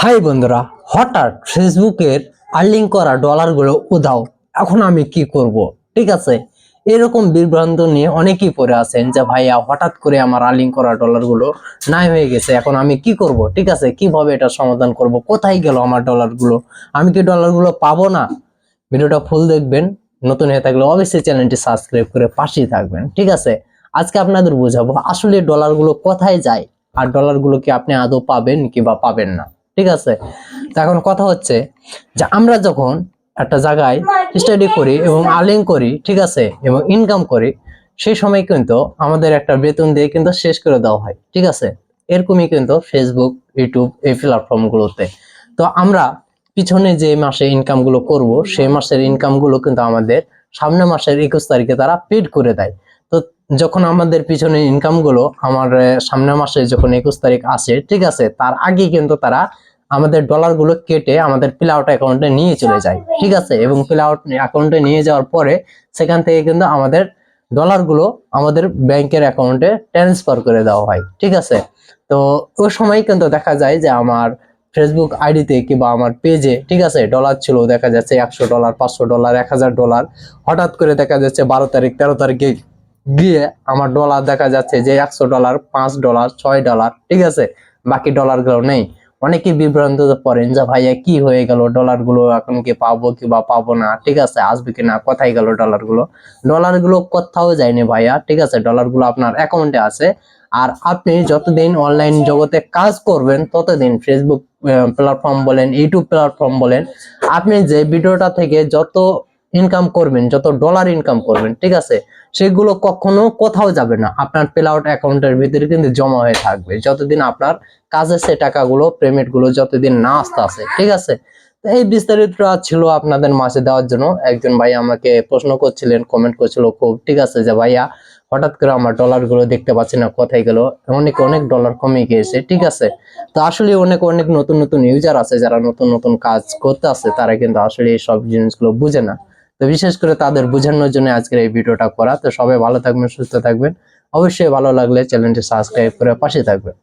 High বন্ধুরা, হঠাৎ ফেসবুকের আর্লিং করা ডলারগুলো উধাও, এখন আমি কি করব? ঠিক আছে, এরকম বিভ্রান্ত নিয়ে অনেকেই পড়ে আছেন যে, ভাইয়া, হঠাৎ করে আমার আর্লিং করা ডলারগুলো নাই হয়ে গেছে, এখন আমি কি করব? ঠিক আছে, কীভাবে এটা সমাধান করব? কোথায় গেল আমার ডলারগুলো? আমি কি ডলারগুলো পাবো না? ভিডিওটা ফুল দেখবেন, নতুন হয়ে থাকলে অবশ্যই চ্যানেলটি সাবস্ক্রাইব করে পাশেই থাকবেন, ঠিক আছে? আজকে আপনাদের বোঝাবো, আসলে ডলারগুলো কোথায় যায়? আর ডলারগুলো কি আপনি আদৌ পাবেন কিংবা পাবেন না? ঠিক আছে? এখন কথা হচ্ছে যে আমরা যখন একটা জায়গায় স্টাডি করি এবং আর্নিং করি, ঠিক আছে? এবং ইনকাম করি, সেই সময় কিন্তু আমাদের একটা বেতন দিয়ে কিন্তু শেষ করে দেওয়া হয়, ঠিক আছে? এরকমই কিন্তু ফেসবুক ইউটিউব এই প্ল্যাটফর্মগুলোতে তো আমরা পিছনে যে মাসে ইনকামগুলো করব, সেই মাসের ইনকামগুলো কিন্তু আমাদের সামনের মাসের একুশ তারিখে তারা পেড করে দেয়। যখন আমাদের পিছনে ইনকামগুলো আমার সামনের মাসে যখন একুশ তারিখ আসে, ঠিক আছে, তার আগে কিন্তু তারা আমাদের ডলারগুলো কেটে আমাদের প্লে আউট অ্যাকাউন্টে নিয়ে চলে যায়, ঠিক আছে, এবং প্লে আউট অ্যাকাউন্টে নিয়ে যাওয়ার পরে সেখান থেকে কিন্তু আমাদের ডলারগুলো আমাদের ব্যাংকের অ্যাকাউন্টে ট্রান্সফার করে দেওয়া হয়, ঠিক আছে, তো ওই সময় কিন্তু দেখা যায় যে আমার ফেসবুক আইডিতে কিংবা আমার পেজে ঠিক আছে ডলার ছিল, দেখা যাচ্ছে একশো ডলার পাঁচশো ডলার এক হাজার ডলার হঠাৎ করে দেখা যাচ্ছে বারো তারিখ, তেরো তারিখে গিয়ে আমার ডলার দেখা যাচ্ছে যে একশো ডলার পাঁচ ডলার ছয় ডলার ঠিক আছে? বাকি ডলারগুলো নেই। অনেকে বিভ্রান্ত পড়েন যে, ভাইয়া, কি হয়ে গেল? ডলারগুলো এখন কি পাবো কি বা পাবো না? ঠিক আছে, আসবে কি না? কোথায় গেল ডলারগুলো? ডলারগুলো কোথাও যায়নি ভাইয়া, ঠিক আছে? ডলারগুলো আপনার অ্যাকাউন্টে আছে। আর আপনি যতদিন অনলাইন জগতে কাজ করবেন, ততদিন ফেসবুক প্ল্যাটফর্ম বলেন ইউটিউব প্ল্যাটফর্ম বলেন, আপনি যে ভিডিওটা থেকে যত ইনকাম করবেন, যত ডলার ইনকাম করবেন, ঠিক আছে? সেগুলো কখনো কোথাও যাবে না। আপনার পেল আউট অ্যাকাউন্টের ভিতরে কিন্তু জমা হয়ে থাকবে। যতদিন আপনার কাজের সে টাকাগুলো পেমেন্টগুলো যতদিন না আসতে আসে, ঠিক আছে? তো এই বিস্তারিতটা ছিল আপনাদের মাসে দেওয়ার জন্য। একজন ভাই আমাকে প্রশ্ন করছিলেন কমেন্ট করছিল খুব, ঠিক আছে? যে ভাইয়া, হঠাৎ করে আমার ডলারগুলো দেখতে পাচ্ছি না, কোথায় গেল? অনেক অনেক ডলার কমে গিয়েছে, ঠিক আছে? তো আসলে অনেক অনেক নতুন নতুন ইউজার আছে, যারা নতুন নতুন কাজ করতে আছে তারা কিন্তু আসলে এই সব জিনিসগুলো বুঝে না। তো বিশেষ করে তাদের বোঝানোর জন্য আজকের এই ভিডিওটা করা। তো সবাই ভালো থাকবেন, সুস্থ থাকবেন। অবশ্যই ভালো লাগলে চ্যানেলটি সাবস্ক্রাইব করে পাশে থাকবেন।